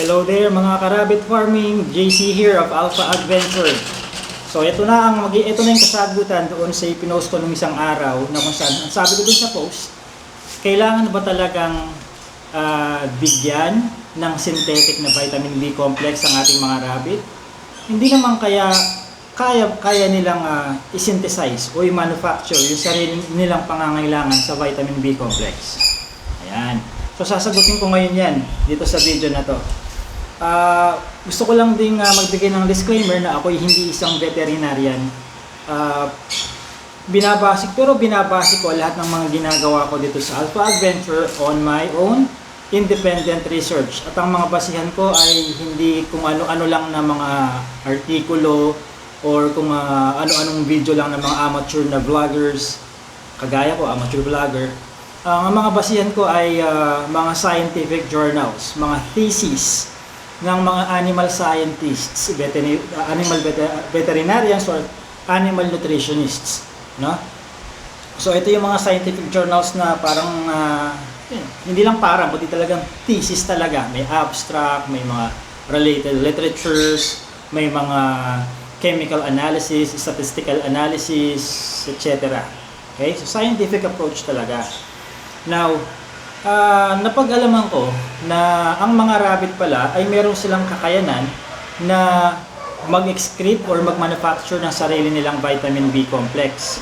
Hello there mga karabit farming, JC here of Alpha Adventure. So ito na ang magi ito na yung kasagutan doon sa ipinost ko nung isang araw na kung saan ang sabi ko doon sa post, kailangan ba talagang ah, bigyan ng synthetic na vitamin B complex ang ating mga rabbit? Hindi naman kaya kaya kaya nilang ah, i-synthesize o i-manufacture yung sarili nilang pangangailangan sa vitamin B complex. Ayan. So sasagutin ko ngayon yan dito sa video na to. Ah, gusto ko lang ding ah, magbigay ng disclaimer na ako'y hindi isang veterinarian. Ah, binabasik pero binabasik ko lahat ng mga ginagawa ko dito sa Alpha Adventure on my own independent research. At ang mga basihan ko ay hindi kung ano-ano lang na mga artikulo or kung ah, ano-anong video lang ng mga amateur na vloggers kagaya ko, amateur vlogger. Ang mga basihan ko ay ah, mga scientific journals, mga thesis ng mga animal scientists, veterin- uh, animal vete- veterinarians or animal nutritionists, no? So ito yung mga scientific journals na parang yun, hindi lang parang, kundi talagang thesis talaga. May abstract, may mga related literatures, may mga chemical analysis, statistical analysis, etc. Okay? So scientific approach talaga. Now, ah, napag-alaman ko na ang mga rabbit pala ay meron silang kakayanan na mag-excrete or mag-manufacture ng sarili nilang vitamin B complex.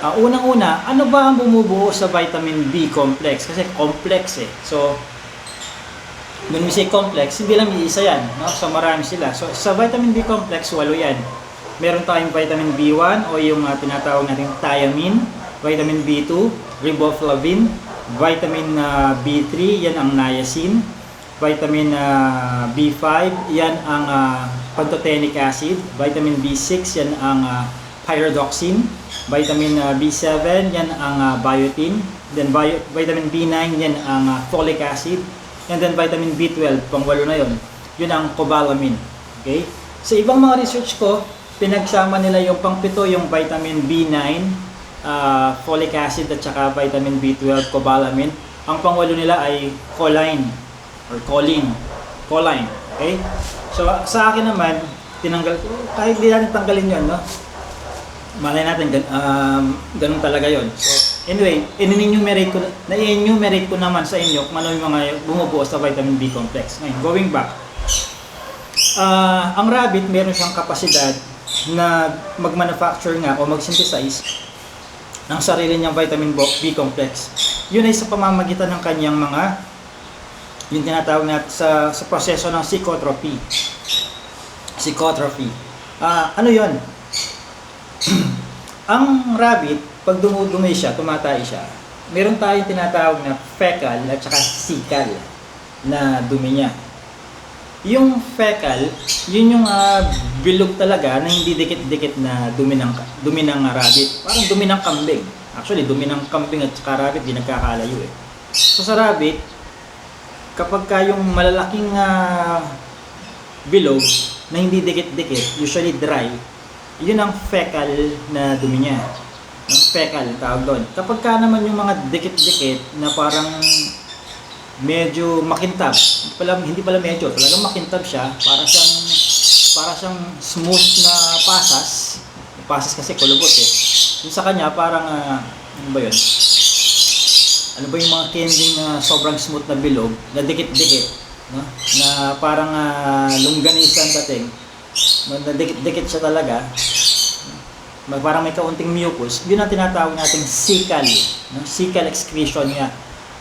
Ah, unang-una, ano ba ang bumubuo sa vitamin B complex? Kasi complex eh. So, when we say complex, hindi lang iisa yan. No? So, marami sila. So, sa vitamin B complex, walo yan. Meron tayong vitamin B1 o yung uh, tinatawag natin thiamine, vitamin B2, riboflavin, vitamin uh, B3, yan ang niacin, vitamin uh, B5, yan ang uh, pantothenic acid, vitamin B6, yan ang uh, pyridoxine, vitamin uh, B7, yan ang uh, biotin, then bio, vitamin B9, yan ang uh, folic acid, and then vitamin B12, pangwalo na yon, yun ang cobalamin. Okay? Sa ibang mga research ko, pinagsama nila yung pangpito, yung vitamin B9, uh, folic acid at saka vitamin B12, cobalamin. Ang pangwalo nila ay choline or choline. Choline. Okay? So, sa akin naman, tinanggal ko, kahit di natin tanggalin yun, no? Malay natin, gan, um, ganun talaga yon. So, anyway, in-enumerate ko, na-enumerate ko naman sa inyo kung ano yung mga bumubuo sa vitamin B complex. Ngayon, going back, Ah, ang rabbit meron siyang kapasidad na mag-manufacture nga o mag-synthesize ng sarili niyang vitamin B complex. Yun ay sa pamamagitan ng kanyang mga yung tinatawag natin sa, sa proseso ng psychotrophy. Psychotrophy. Ah, ano yun? ang rabbit, pag dumudumi siya, tumatay siya, meron tayong tinatawag na fecal at saka cecal na dumi niya. Yung fecal, yun yung ah, bilog talaga na hindi dikit-dikit na dumi ng, dumi ng ah, rabbit. Parang dumi ng kambing. Actually, dumi ng kambing at saka rabbit, di nagkakalayo eh. So sa rabbit, kapag ka yung malalaking ah, bilog na hindi dikit-dikit, usually dry, yun ang fecal na dumi niya. Ang fecal, tawag doon. Kapag ka naman yung mga dikit-dikit na parang medyo makintab, pala, hindi pala medyo, talagang makintab siya, para siyang, para siyang smooth na pasas. Pasas kasi kulubot eh. Yung sa kanya, parang, ah, ano ba yun? Ano ba yung mga candy na sobrang smooth na bilog, na dikit-dikit, no? na parang uh, longganisan dating, na dikit-dikit siya talaga, parang may kaunting mucus, yun ang tinatawag nating cecal, no? cecal excretion niya.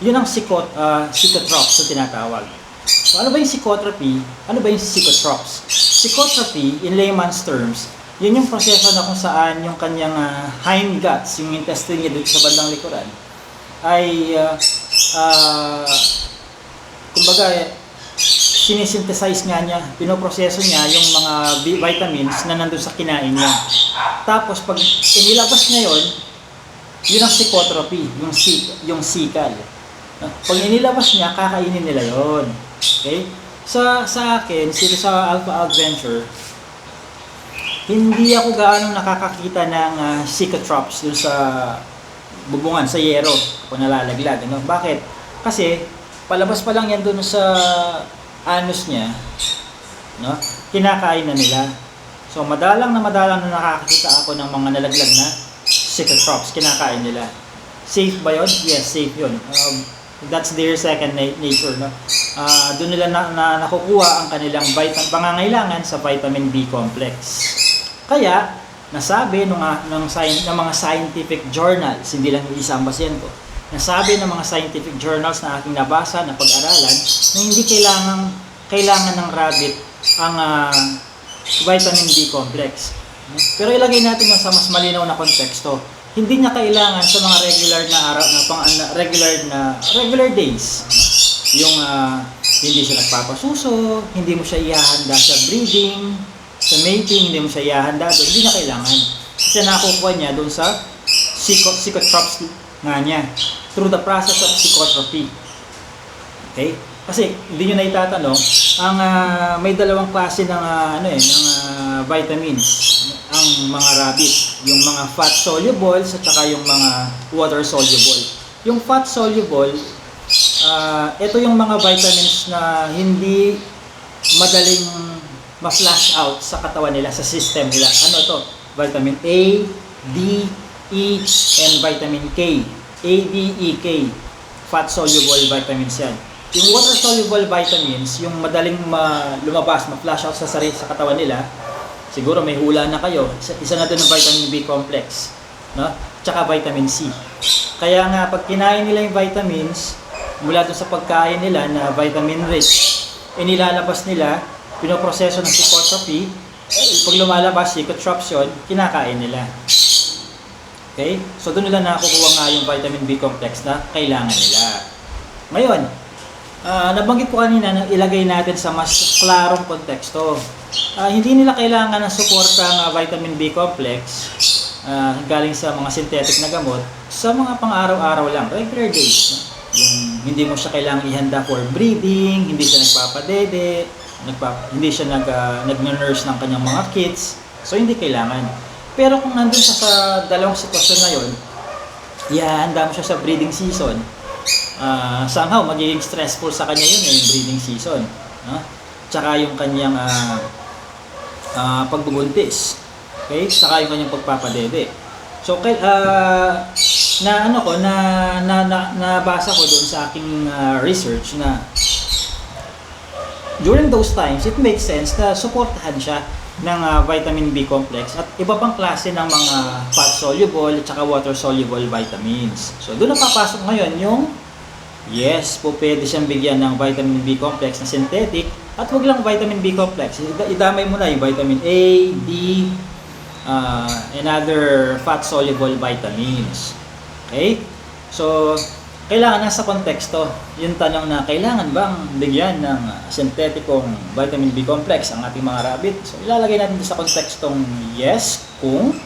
Yun ang psychot, uh, psychotrops na tinatawag. So ano ba yung psychotropy? Ano ba yung psychotrops? Psychotropy, in layman's terms, yun yung proseso na kung saan yung kanyang uh, hindguts, yung intestine niya dito sa bandang likuran, ay uh, uh, kumbaga sinisynthesize nga niya, pinoproseso niya yung mga vitamins na nandun sa kinain niya. Tapos pag inilabas niya yon, yun ang psychotropy, yung si yung sikal. Pag inilabas niya, kakainin nila yon. Okay? Sa sa akin, dito sa Alpha Adventure, hindi ako gaano nakakakita ng uh, psychotrops dun sa bubungan, sa yero, kung nalalaglag. Ano? Bakit? Kasi, palabas pa lang yan dun sa anus niya, no? Kinakain na nila. So madalang na madalang na nakakita ako ng mga nalaglag na cicatrops, kinakain nila. Safe ba yun? Yes, safe yun. Um, that's their second na- nature, no? Ah, doon nila na, na nakukuha ang kanilang vitamin, pangangailangan sa vitamin B complex. Kaya, nasabi ng, ng, sci- ng mga scientific journals, hindi lang isang basehan ko, nasabi ng mga scientific journals na aking nabasa, na pag-aralan, na hindi kailangan, kailangan ng rabbit ang ah, vitamin B complex. Pero ilagay natin yung sa mas malinaw na konteksto. Hindi niya kailangan sa mga regular na araw na pang na- regular na regular days. Yung ah, hindi siya nagpapasuso, hindi mo siya ihahanda sa breeding, sa mating, hindi mo siya ihahanda doon, hindi niya kailangan. Kasi nakukuha niya doon sa psycho, psychotrops nga niya through the process of psychotropy. Okay? Kasi hindi niyo na itatanong, ang ah, may dalawang klase ng ah, ano eh, ng ah, vitamins ang mga rabbit, yung mga fat soluble at saka yung mga water soluble. Yung fat soluble, ah, ito yung mga vitamins na hindi madaling ma-flash out sa katawan nila, sa system nila. Ano to? Vitamin A, D, E, and vitamin K. A, D, E, K. Fat soluble vitamins yan. Yung water soluble vitamins, yung madaling ma- lumabas, ma-flash out sa sarili sa katawan nila, siguro may hula na kayo. Isa, isa na doon ng vitamin B complex, no? Tsaka vitamin C. Kaya nga pag kinain nila yung vitamins, mula doon sa pagkain nila na vitamin rich, inilalabas nila, pinoproseso ng eh, pag lumalabas, psychotrops yun, kinakain nila. Okay? So doon nila nakukuha nga yung vitamin B complex na kailangan nila. Ngayon, ah, nabanggit ko kanina na ilagay natin sa mas klarong konteksto. Ah, hindi nila kailangan ng suporta ng vitamin B complex ah, galing sa mga synthetic na gamot sa mga pang-araw-araw lang, regular days. no? Yung hindi mo siya kailangang ihanda for breeding, hindi siya nagpapadede, nagpa, hindi siya nag, ah, nag-nurse ng kanyang mga kids. So hindi kailangan. Pero kung nandun siya sa dalawang sitwasyon na yun, ihahanda mo siya sa breeding season, ah somehow magiging stressful sa kanya yun eh, yung breeding season. No? Tsaka yung kanyang ah ah, pagbubuntis. Okay? Tsaka yung kanyang pagpapadede. So, kay, ah, na ano ko, na, na, na, nabasa ko doon sa aking ah, research na during those times, it makes sense na supportahan siya ng ah, vitamin B complex at iba pang klase ng mga fat soluble at saka water soluble vitamins. So doon na papasok ngayon yung yes, po pwede siyang bigyan ng vitamin B complex na synthetic at wag lang vitamin B complex. Ida- Idamay mo na yung vitamin A, D, uh, and other fat soluble vitamins. Okay? So, kailangan nasa konteksto. Yung tanong na kailangan bang bigyan ng syntheticong vitamin B complex ang ating mga rabbit? So, ilalagay natin sa kontekstong yes kung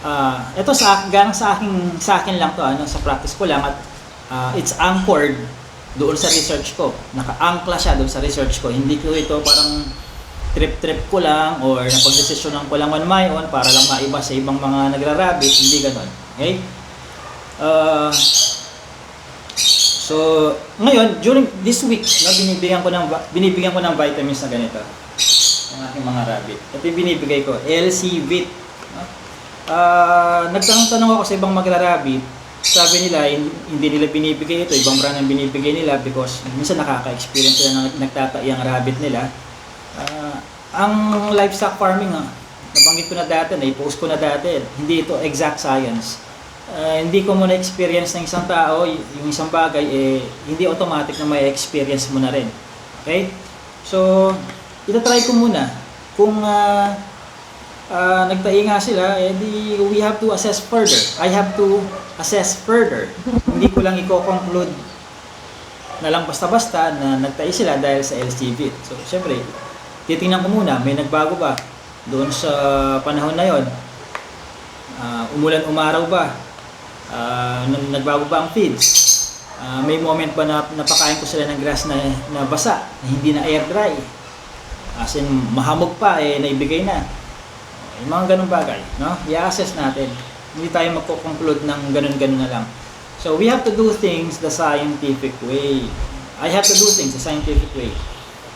ah ito sa galing sa akin sa akin lang to ano sa practice ko lang at ah, it's anchored doon sa research ko. Naka-angkla siya doon sa research ko. Hindi ko ito parang trip-trip ko lang or napagdesisyonan ko lang on my own para lang maiba sa ibang mga nagra-rabbit. Hindi ganon. Okay? Ah, So, ngayon, during this week, no, binibigyan ko ng binibigyan ko ng vitamins na ganito. Ang aking mga rabbit. Ito yung binibigay ko, LC Vit. No? Ah, nagtanong-tanong ako sa ibang magra-rabbit. Sabi nila, hin- hindi nila binibigay ito, ibang brand ang binibigay nila because minsan nakaka-experience sila na nagtatai ang rabbit nila. Ah, ang livestock farming, ah, nabanggit ko na dati, na-post ko na dati, hindi ito exact science Ah, hindi ko muna experience ng isang tao, yung isang bagay, eh, hindi automatic na may experience mo na rin. Okay? So, itatry ko muna. Kung ah, ah, nagtahi nga sila, eh, di, we have to assess further. I have to assess further. hindi ko lang i-conclude na lang basta-basta na nagtahi sila dahil sa LCV. So, syempre, titingnan ko muna, may nagbago ba doon sa panahon na yon? Ah, umulan umaraw ba? Ah, nag- nagbago ba ang feeds? Ah, may moment ba na napakain ko sila ng grass na, na basa, na hindi na air dry? As in, mahamog pa, eh, naibigay na. Yung mga ganun bagay, no? I-assess natin. Hindi tayo magko-conclude ng ganun-ganun na lang. So, we have to do things the scientific way. I have to do things the scientific way.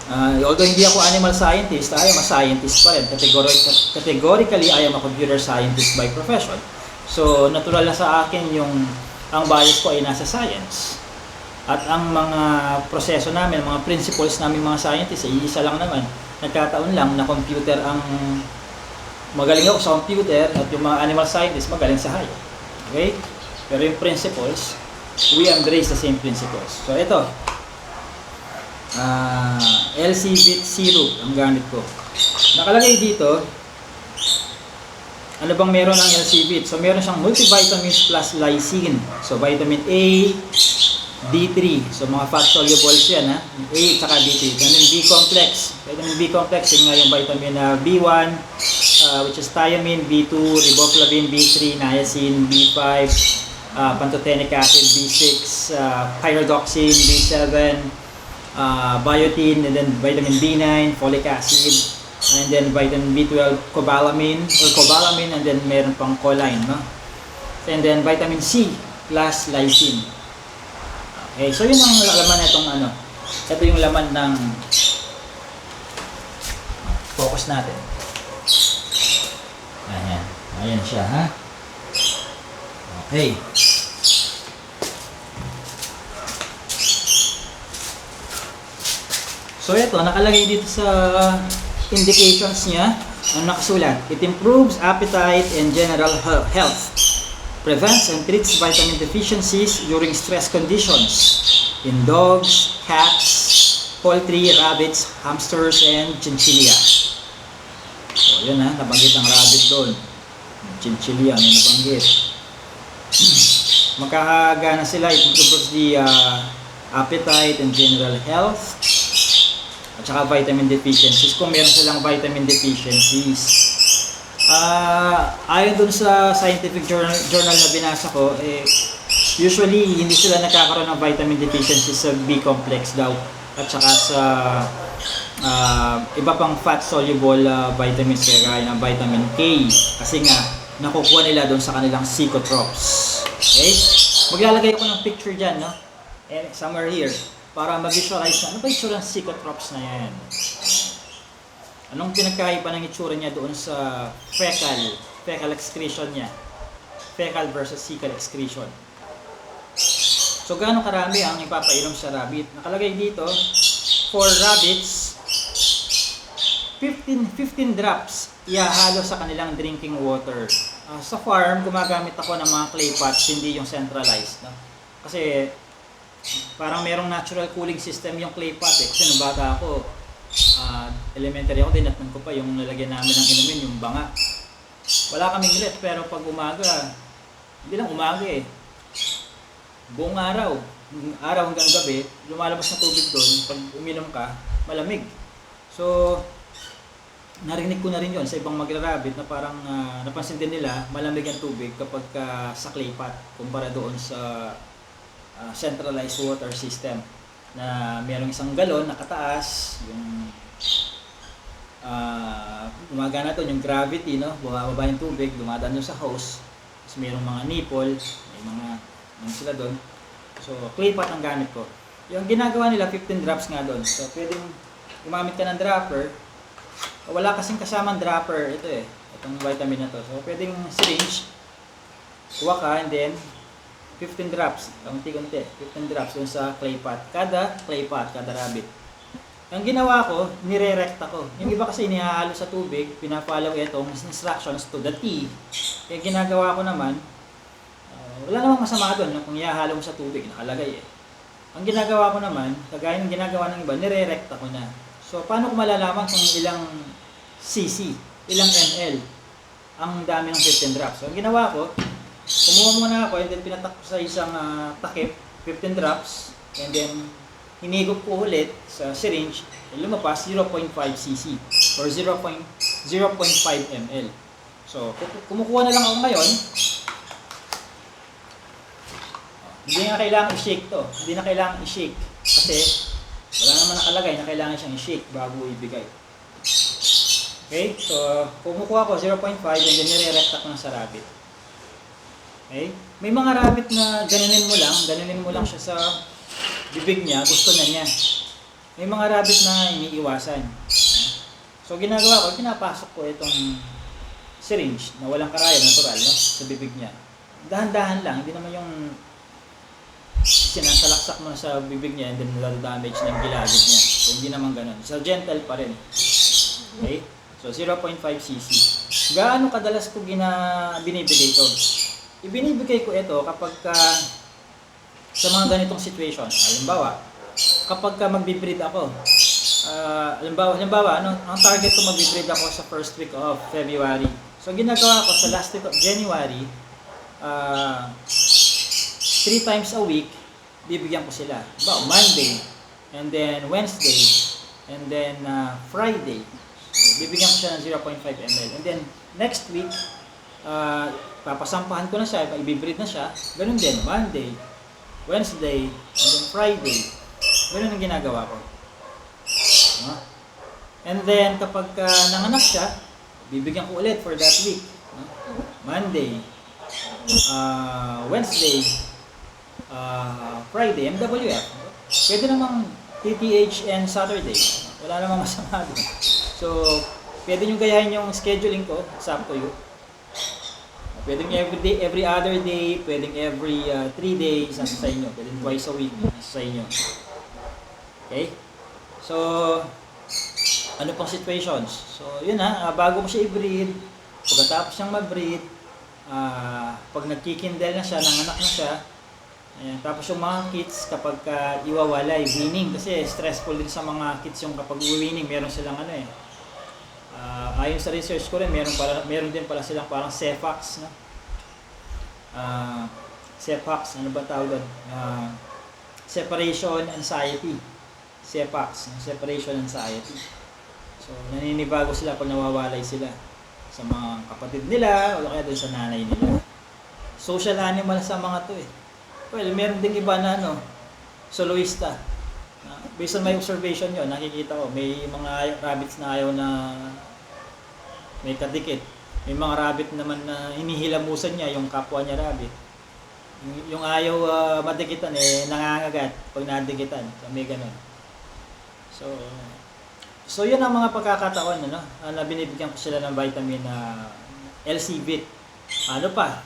Ah, although hindi ako animal scientist, I am a scientist pa rin. Categoric- categorically, I am a computer scientist by profession. So, natural na sa akin yung ang bias ko ay nasa science. At ang mga proseso namin, mga principles namin mga scientists, ay isa lang naman. Nagkataon lang na computer ang magaling ako sa computer at yung mga animal scientists magaling sa hayop. Okay? Pero yung principles, we embrace the same principles. So, ito, Ah, LC bit 0 ang gamit ko. Nakalagay dito, ano bang meron ng LC bit? So meron siyang multivitamins plus lysine. So vitamin A, D3. So mga fat solubles yan ha. A tsaka D3. Ganun B complex. Vitamin B complex yun nga yung vitamin na B1 uh, which is thiamine, B2, riboflavin, B3, niacin, B5, uh, pantothenic acid, B6, uh, pyridoxine, B7, uh, biotin, and then vitamin B9, folic acid, and then vitamin B12, cobalamin, or cobalamin, and then meron pang choline, no? And then vitamin C plus lysine. Okay, so yun ang laman nitong ano. Ito yung laman ng focus natin. Ayan. Ayan siya, ha? Okay. So ito, nakalagay dito sa indications niya, ang nakasulat, it improves appetite and general he- health, prevents and treats vitamin deficiencies during stress conditions in dogs, cats, poultry, rabbits, hamsters, and chinchilla. Yun ha, nabanggit ang rabbit doon. Chinchilla, may nabanggit. Makakagana sila, it improves the uh, appetite and general health, at saka vitamin deficiencies kung meron silang vitamin deficiencies. Ah, ayon dun sa scientific journal, journal na binasa ko, eh, usually hindi sila nagkakaroon ng vitamin deficiencies sa B complex daw at saka sa ah, iba pang fat soluble ah, vitamins kaya ng vitamin K kasi nga nakukuha nila doon sa kanilang psychotrops. Okay? Maglalagay ako ng picture diyan, no? And somewhere here para ma-visualize na ano ba itsura ng psychotrops na yan? Anong pinagkaiba ng itsura niya doon sa fecal, fecal excretion niya? Fecal versus fecal excretion. So, gaano karami ang ipapainom sa rabbit? Nakalagay dito, for rabbits, 15, 15 drops ihahalo sa kanilang drinking water. Ah, sa farm, gumagamit ako ng mga clay pots, hindi yung centralized. No? Kasi parang merong natural cooling system yung clay pot eh. Kasi nung bata ako, ah, elementary ako, dinatnan ko pa yung nalagyan namin ng inumin, yung banga. Wala kaming ref, pero pag umaga, hindi lang umaga eh. Buong araw, araw hanggang gabi, lumalabas na tubig doon. Pag uminom ka, malamig. So, narinig ko na rin yon sa ibang magrarabit na parang ah, napansin din nila malamig ang tubig kapag ka sa clay pot kumpara doon sa ah, centralized water system na merong isang galon nakataas yung ah gumagana to yung gravity no? Bumababa yung tubig dumadaan doon sa hose tapos merong mga nipple may mga ano sila doon. So clay pot ang gamit ko. Yung ginagawa nila 15 drops nga doon. So pwedeng gumamit ka ng dropper wala kasing kasamang dropper ito eh. Itong vitamin na to. So pwedeng syringe kuha ka and then 15 drops. Kaunti-unti 15 drops dun sa clay pot. Kada clay pot kada rabbit. Ang ginawa ko nire-recta ko yung iba kasi inihahalo sa tubig pinafollow itong instructions to the T. Kaya ginagawa ko naman uh, wala namang masama doon kung ihahalo mo sa tubig nakalagay eh. Ang ginagawa ko naman kagaya ng ginagawa ng iba nire-recta ko na So, paano ko malalaman kung ilang cc, ilang ml ang dami ng 15 drops? So, ang ginawa ko, kumuha muna ako and then pinatak ko sa isang ah, takip, 15 drops, and then hinigop ko ulit sa syringe, and lumabas 0.5 cc or 0.0.5 ml. So, ku- kumukuha na lang ako ngayon. Hindi na kailangan i-shake to. Hindi na kailangan i-shake. Kasi wala naman nakalagay na kailangan siyang i-shake bago ibigay. Okay? So, kumukuha ko 0.5 and then nire-recta ko na sa rabbit. Okay? May mga rabbit na ganunin mo lang, ganunin mo lang siya sa bibig niya, gusto na niya. may mga rabbit na iniiwasan. So ginagawa ko, pinapasok ko itong syringe na walang karaya, natural, no? sa bibig niya. Dahan-dahan lang, hindi naman yung sinasalaksak mo na sa bibig niya and then damage na yung gilagid niya. So hindi naman ganun. So gentle pa rin. Okay? So 0.5 cc. Gaano kadalas ko gina binibigay ito? Ibinibigay ko ito kapag ka sa mga ganitong situation. Halimbawa, kapag ka magbe-breed ako, ah, halimbawa, halimbawa, ano, ang target ko magbe-breed ako sa first week of February. So ginagawa ko sa last week of January, ah, three times a week, bibigyan ko sila. Halimbawa, Monday, and then Wednesday, and then ah, Friday. Bibigyan ko siya ng 0.5 ml. And then, next week, ah, papasampahan ko na siya, ibibreed na siya. Ganun din, Monday, Wednesday, and then Friday. Ganun ang ginagawa ko. No? And then, kapag ah, nanganak siya, bibigyan ko ulit for that week. No? Monday, ah, Wednesday, ah, Friday, MWF. Pwede namang TTH and Saturday. Wala namang masama doon. So, pwede nyo gayahin yung scheduling ko. It's up to you. Every day, every other day, pwedeng every 3 days, nasa sa inyo. Pwedeng twice a week, nasa sa inyo. Okay? So, ano pang situations? So, yun ha, ah, bago mo siya i-breed, pagkatapos siyang mag-breed, ah, pag nagkikindel na siya, nanganak na siya, ayan, tapos yung mga kids, kapag ka iwawalay, winning, kasi stressful din sa mga kids yung kapag winning, meron silang ano eh, Ah, ayon sa research ko rin, meron, pala, meron din pala silang parang CEPAX, no? Ah, CEPAX, ano ba tawag doon? Ah, separation anxiety. CEPAX, no? separation anxiety. So, naninibago sila pag nawawalay sila sa mga kapatid nila o kaya doon sa nanay nila. Social animal sa mga to eh. Well, meron ding iba na ano, soloista. Ah, based on my observation yun, nakikita ko, may mga rabbits na ayaw na may kadikit. May mga rabbit naman na hinihilamusan niya yung kapwa niya rabbit. Yung- Yung ayaw ah, madikitan eh, nangangagat pag nadikitan. So, may ganun. So, so yun ang mga pagkakataon ano, ah, na binibigyan ko sila ng vitamin na LC-Vit. Ano pa?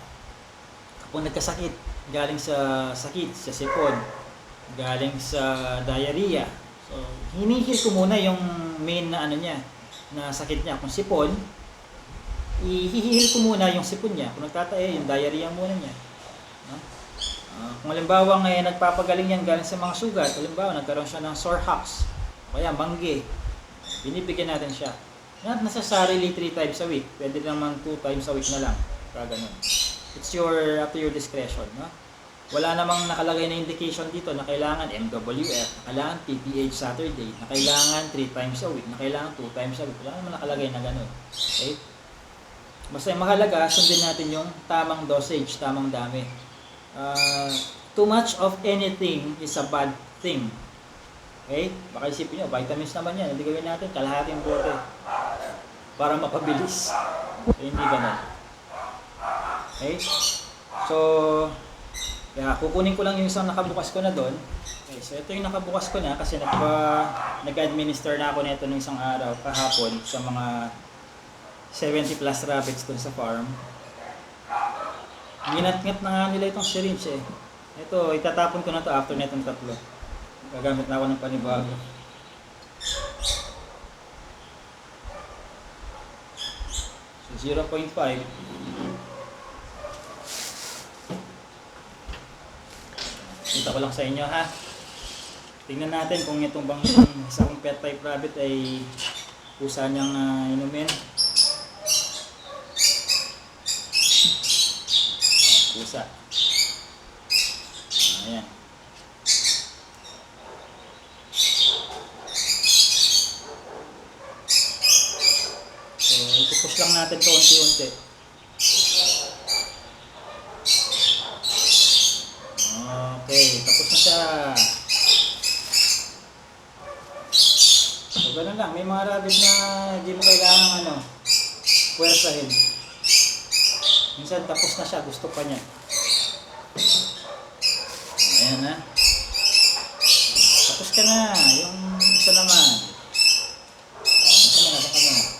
Kapag nagkasakit, galing sa sakit, sa sipon, galing sa diarrhea. So, hinihil ko muna yung main na ano niya, na sakit niya. Kung sipon, ihihil ko muna yung sipon niya. Kung nagtatae, yung diarrhea muna niya. No? Ah, kung halimbawa ngayon nagpapagaling yan galing sa mga sugat, halimbawa nagkaroon siya ng sore o kaya mangge, binibigyan natin siya. Not necessarily 3 times a week, pwede naman 2 times a week na lang. Kaya ganun. It's your, up to your discretion. No? Wala namang nakalagay na indication dito na kailangan MWF, na kailangan TPH Saturday, na kailangan 3 times a week, na kailangan 2 times a week. Wala namang nakalagay na ganun. Okay? Basta yung mahalaga, sundin natin yung tamang dosage, tamang dami. Ah, too much of anything is a bad thing. Okay? Baka isipin nyo, vitamins naman yan. Hindi gawin natin kalahating bote para mapabilis. So, hindi ganun. Okay? So, kaya kukunin ko lang yung isang nakabukas ko na doon. Okay, so ito yung nakabukas ko na kasi nagpa, nag-administer na ako nito ng isang araw kahapon sa mga 70 plus rabbits doon sa farm. Ginat-ngat na nga nila itong syringe eh. Ito, itatapon ko na to after netong tatlo. Gagamit na ako ng panibago. So 0.5. Kita ko lang sa inyo ha. Tingnan natin kung itong bang isang pet type rabbit ay kusa niyang uh, inumin. Pusa. Ayan. So, ipupush lang natin to unti-unti. Okay, tapos na siya. So, ganun lang. May mga rabbit na hindi mo kailangan ano, puwersahin. Minsan tapos na siya, gusto pa niya. Ayan na. Tapos ka na. Yung Kamusta naman? Baka muna, baka muna.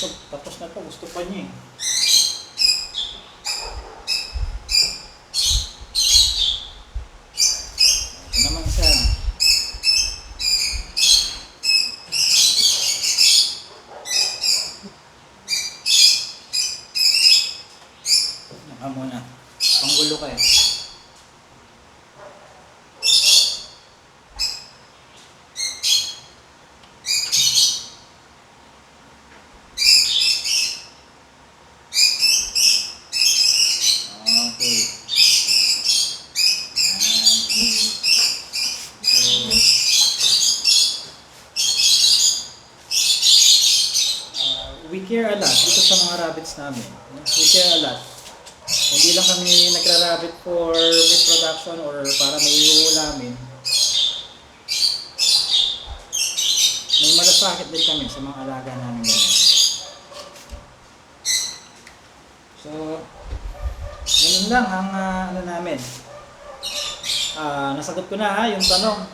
Ito, tapos na to. Gusto pa niya eh. Ito naman isa. Naka muna. Panggulo kayo. Uh, we care a lot dito sa mga rabbits namin. We care a lot. Lang kami nagra-rabbit for meat production or para may ulamin. May malasakit din kami sa mga alaga namin ngayon. So, Ganun lang ang ah, ano namin. Ah, nasagot ko na ha, yung tanong.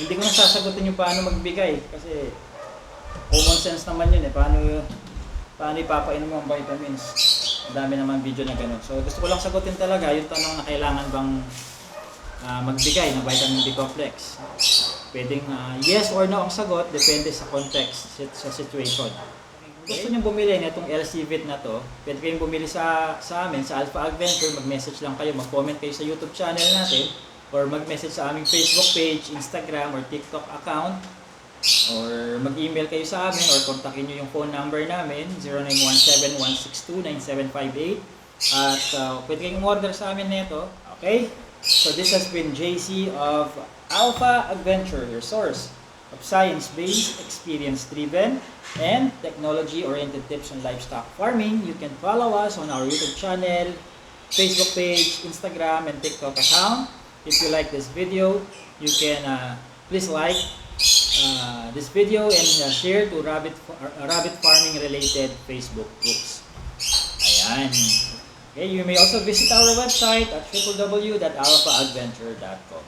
Hindi ko na sasagutin yung paano magbigay kasi common sense naman yun eh. Paano, paano ipapainom ang vitamins. Dami naman video na ganun. So gusto ko lang sagutin talaga yung tanong na kailangan bang ah, magbigay ng vitamin B complex. Pwedeng ah, yes or no ang sagot, depende sa context, sa situation. Gusto nyo bumili nitong LC Vit na to, pwede kayong bumili sa, sa amin, sa Alpha Adventure, mag-message lang kayo, mag-comment kayo sa YouTube channel natin, or mag-message sa aming Facebook page, Instagram, or TikTok account, or mag-email kayo sa amin, or kontakin nyo yung phone number namin, 0917-162-9758, at uh, pwede kayong order sa amin nito, okay? So this has been JC of Alpha Adventure, your source of science-based, experience-driven, and technology-oriented tips on livestock farming. You can follow us on our YouTube channel, Facebook page, Instagram, and TikTok account. If you like this video, you can uh, please like uh, this video and uh, share to rabbit uh, rabbit farming related Facebook groups. Ayan. Okay, you may also visit our website at www.alphaadventure.com.